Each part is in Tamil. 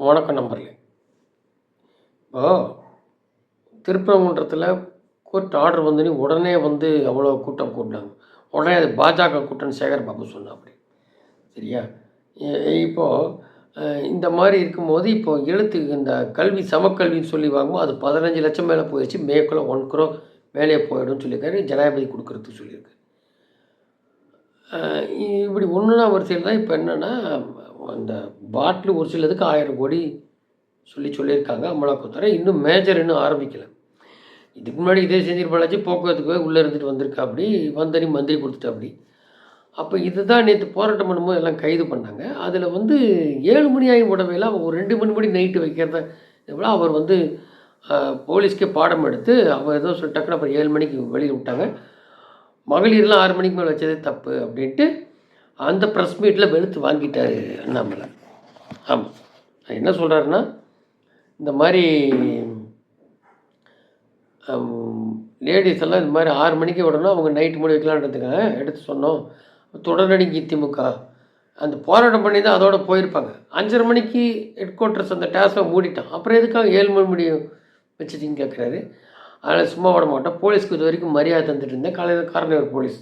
வணக்கம் நம்பர்ல இப்போ திருப்பரங்குன்றத்தில் கோர்ட் ஆர்டர் வந்து உடனே வந்து அவ்வளோ கூட்டம் கூட்டினாங்க உடனே அது பாஜக கூட்டம்னு சேகர் பாபு சொன்னா அப்படி சரியா இப்போது இந்த மாதிரி இருக்கும்போது இப்போ எழுத்து இந்த கல்வி சமக்கல்வின்னு சொல்லி வாங்கும்போது அது பதினஞ்சு லட்சம் மேலே போயிடுச்சு. மேற்குள்ள ஒன் குரோ மேலே போயிடும்னு சொல்லியிருக்காரு. ஜனாதிபதி கொடுக்குறதுக்கு சொல்லியிருக்கு இப்படி ஒன்றுனா வரிசையில் தான். இப்போ என்னென்னா அந்த பாட்டில் ஒரு சிலதுக்கு ஆயிரம் கோடி சொல்லி சொல்லியிருக்காங்க அமலாக்கத்துறை. இன்னும் மேஜர் இன்னும் ஆரம்பிக்கலை. இதுக்கு முன்னாடி இதே செஞ்சிருப்பாளாச்சு போக்குவரத்துக்கு போய் உள்ளே இருந்துட்டு வந்திருக்கா அப்படி வந்தனி மந்திரி கொடுத்துட்டா அப்படி. அப்போ இதுதான் நேற்று போராட்டம் பண்ணும்போது எல்லாம் கைது பண்ணாங்க. அதில் வந்து ஏழு மணி ஆகி உடவையில் அவங்க ஒரு ரெண்டு மணி மணி நைட்டு வைக்கிறத எவ்வளோ அவர் வந்து போலீஸ்க்கே பாடம் எடுத்து அவர் ஏதோ சொல்லி டக்குனு அப்புறம் ஏழு மணிக்கு வெளியில் விட்டாங்க. மகளிர்லாம் ஆறு மணிக்கு மேலே வச்சதே தப்பு அப்படின்ட்டு அந்த ப்ரெஸ் மீட்டில் வெளுத்து வாங்கிட்டார் அண்ணாமலை. ஆமாம் என்ன சொல்கிறாருன்னா இந்த மாதிரி லேடிஸ் எல்லாம் இந்த மாதிரி ஆறு மணிக்கு விடணும் அவங்க நைட்டு மூடி வைக்கலான்றதுக்காக எடுத்து சொன்னோம். தொடர்நடிங்கி திமுக அந்த போராட்டம் பண்ணி தான் அதோட போயிருப்பாங்க. அஞ்சரை மணிக்கு ஹெட் குவார்ட்டர்ஸ் அந்த டேஸை மூடிட்டான். அப்புறம் எதுக்காக ஏழு மணி முடியும் வச்சுட்டின்னு கேட்குறாரு அதனால் சும்மா விட மாட்டோம். போலீஸ்க்கு இது வரைக்கும் மரியாதை தந்துட்டு இருந்தேன். காலையில் காரணவர் போலீஸ்.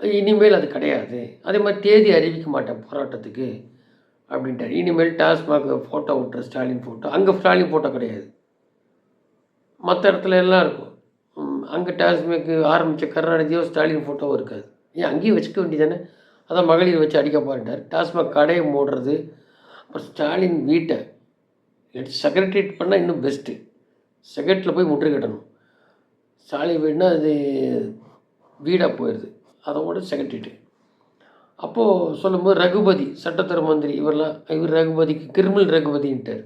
இனிமேல் அது கிடையாது. அதே மாதிரி தேதி அறிவிக்க மாட்டேன் போராட்டத்துக்கு அப்படின்ட்டார். இனிமேல் டாஸ்மாக் ஃபோட்டோ விட்டுற ஸ்டாலின் ஃபோட்டோ அங்கே ஸ்டாலின் ஃபோட்டோ கிடையாது. மற்ற இடத்துல எல்லாம் இருக்கும். அங்கே டாஸ்மாக் ஆரம்பித்த கருணாநிதியோ ஸ்டாலின் ஃபோட்டோவோ இருக்காது. ஏன் அங்கேயும் வச்சுக்க வேண்டியதானே அதான் மகளிர் வச்சு அடிக்க போகிறார் டாஸ்மாக் கடையை மூடுறது அப்புறம் ஸ்டாலின் வீட்டை செக்ரட்டரியேட் பண்ணால் இன்னும் பெஸ்ட்டு செக்ரட்டரியில் போய் முற்றுகிட்டணும். சாலை வீடுனா அது வீடாக போயிடுது அதோட செக்ரட்டரியேட்டு அப்போது சொல்லும்போது ரகுபதி சட்டத்துறை மந்திரி இவரெல்லாம் இவர் ரகுபதிக்கு கிரிமினல் ரகுபதின்ட்டார்.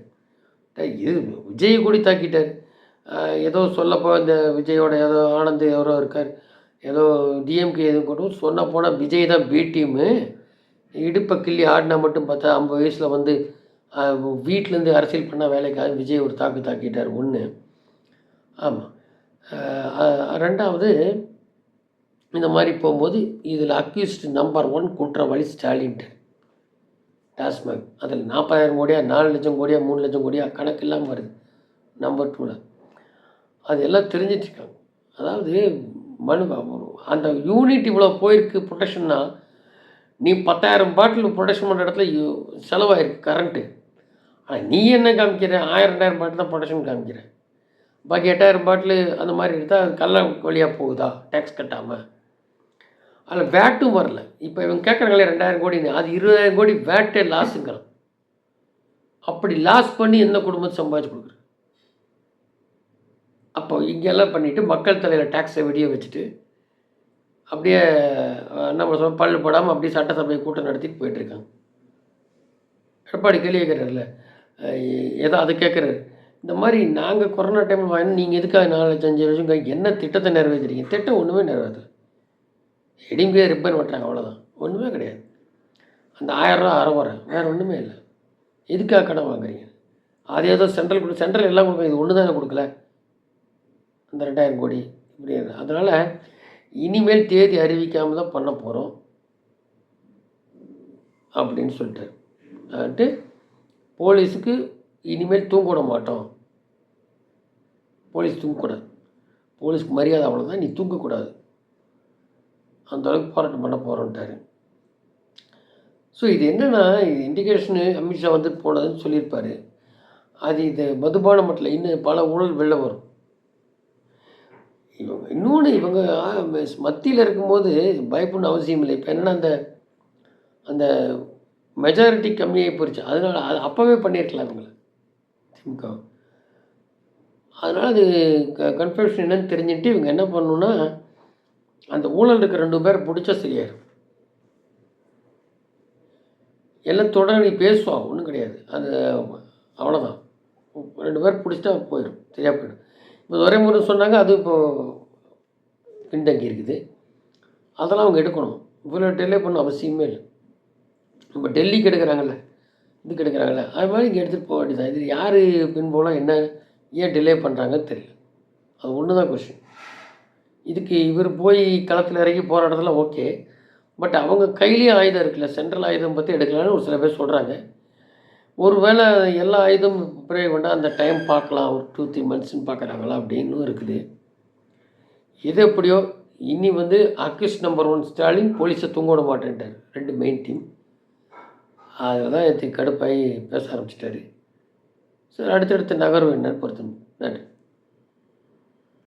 இது விஜயை கூட தாக்கிட்டார் ஏதோ சொல்லப்போ இந்த விஜயோட ஏதோ ஆனந்த் எவரோ இருக்கார். ஏதோ டிஎம்கே எதுவும் கொண்டு சொன்ன போனால் விஜய் தான் பி டீமு இடுப்பை கிள்ளி ஆடினா மட்டும் பார்த்தா ஐம்பது வயசில் வந்து வீட்டிலேருந்து அரசியல் பண்ணால் வேலைக்காக விஜய் ஒரு தாக்கு தாக்கிட்டார் ஒன்று ஆமாம் ரெண்டாவது இந்த மாதிரி போகும்போது இதில் அக்யூஸ்ட் நம்பர் ஒன் குற்றவாளி ஸ்டாலின்ட்டு டாஸ்மாக். அதில் நாற்பதாயிரம் கோடியா நாலு லட்சம் கோடியா மூணு லட்சம் கோடியா கணக்கு இல்லாமல் வருது. நம்பர் டூவில் அது எல்லாம் தெரிஞ்சிட்ருக்காங்க அதாவது மனு அந்த யூனிட் இவ்வளோ போயிருக்கு ப்ரொடெக்ஷன்னா நீ பத்தாயிரம் பாட்டில் ப்ரொடெக்ஷன் பண்ணுற இடத்துல செலவாயிருக்கு கரண்ட்டு ஆனால் நீ என்ன காமிக்கிற? ஆயிரம் ரெண்டாயிரம் பாட்டில் தான் ப்ரொடெக்ஷன் காமிக்கிற. பாக்கி எட்டாயிரம் பாட்டில் அந்த மாதிரி எடுத்தால் அது கல்ல வழியாக போகுதா? டேக்ஸ் கட்டாமல் அதில் வேட்டும் வரல. இப்போ இவங்க கேட்குறாங்களே ரெண்டாயிரம் கோடின்னு அது இருபதாயிரம் கோடி வேட்டே லாஸுங்கிறான் அப்படி லாஸ் பண்ணி எந்த குடும்பத்தை சம்பாதிச்சு கொடுக்குறது அப்போ இங்கெல்லாம் பண்ணிவிட்டு மக்கள் தலையில் டேக்ஸை வெளியே வச்சுட்டு அப்படியே நம்ம என்ன சொல்ல பல்லு போடாமல் அப்படியே சட்டசபை கூட்டம் நடத்திட்டு போயிட்டுருக்காங்க எடப்பாடி கேள்வி கேட்குறாருல ஏதோ அது கேட்குறாரு இந்த மாதிரி நாங்கள் கொரோனா டைமில் வாங்கி நீங்கள் எதுக்காக நாலு அஞ்சு வருஷம் என்ன திட்டத்தை நிறைவேற்றுறீங்க திட்டம் ஒன்றுமே நிறைவேற்றல எடிங்கே ரிப்பன் பண்ணுறாங்க அவ்வளோதான் ஒன்றுமே கிடையாது. அந்த ஆயிரரூவா அறவரை வேறு ஒன்றுமே இல்லை. எதுக்காக கடன் வாங்குறீங்க? அது ஏதோ சென்ட்ரல் கொடு சென்ட்ரல் எல்லாம் கொடுக்கும் இது ஒன்று தானே கொடுக்கல. அந்த ரெண்டாயிரம் கோடி இப்படி அதனால் இனிமேல் தேதி அறிவிக்காமல் தான் பண்ண போகிறோம் அப்படின்னு சொல்லிட்டு வந்துட்டு போலீஸுக்கு இனிமேல் தூங்க விட மாட்டோம். போலீஸ் தூங்கக்கூடாது போலீஸ்க்கு மரியாதை அவ்வளோதான் நீ தூங்கக்கூடாது அந்த அளவுக்கு போராட்டம் பண்ண போகிறோன்ட்டாரு ஸோ இது என்னென்னா இது இண்டிகேஷனு அமித்ஷா வந்து போனதுன்னு சொல்லியிருப்பார். அது இது மதுபானம் மட்டும் இன்னும் பல ஊழல் வெளில வரும். இவங்க இன்னொன்று இவங்க மத்தியில் இருக்கும்போது பயப்படணும் அவசியம் இல்லை. இப்போ என்னென்னா அந்த அந்த மெஜாரிட்டி கம்மியாகி போயிடுச்சு அதனால் அது அப்போவே பண்ணியிருக்கலாம் இவங்களை. திமுக. அதனால் அது க கன்ஃபியூஷன் என்னன்னு தெரிஞ்சுட்டு இவங்க என்ன பண்ணணுன்னா அந்த ஊழல் இருக்க ரெண்டு பேரை பிடிச்சா சரியாயிரும். எல்லாம் தொடர் நீ பேசுவான் ஒன்றும் கிடையாது. அது அவ்வளோதான் ரெண்டு பேர் பிடிச்சிட்டா போயிடும் சரியாக போயிடும். இப்போ துரைமுருகன் சொன்னாங்க அது இப்போது பின்தங்கி இருக்குது. அதெல்லாம் அவங்க எடுக்கணும். இவ்வளோ டிலே பண்ண அவசியமே இல்லை. இப்போ டெல்லிக்கு எடுக்கிறாங்கல்ல. இதுக்கு எடுக்கிறாங்களே அது மாதிரி இங்கே எடுத்துகிட்டு போக வேண்டியதான் இது யார் பின்போலாம் என்ன ஏன் டிலே பண்ணுறாங்கன்னு தெரியல. அது ஒன்று தான் கொஷின் இதுக்கு இவர் போய் களத்தில் இறங்கி போராட்டத்தில் ஓகே பட் அவங்க கையிலேயே ஆயுதம் இருக்குல்ல சென்ட்ரல் ஆயுதம் பற்றி எடுக்கலான்னு ஒரு சில பேர் சொல்கிறாங்க ஒருவேளை எல்லா ஆயுதம் ப்ரே பண்ணால் அந்த டைம் பார்க்கலாம் ஒரு டூ த்ரீ மந்த்ஸ்ன்னு பார்க்குறாங்களா அப்படின்னு இருக்குது. எது எப்படியோ இனி வந்து அக்யூஸ் நம்பர் ஒன் ஸ்டாலின் போலீஸை தூங்க விட மாட்டேன்ட்டார். ரெண்டு மெயின் டீம் அதில் தான் நேற்று கடுப்பாகி பேச ஆரம்பிச்சிட்டாரு. சரி அடுத்தடுத்த நகர்வு என்னன்னு பொறுத்து. நன்றி.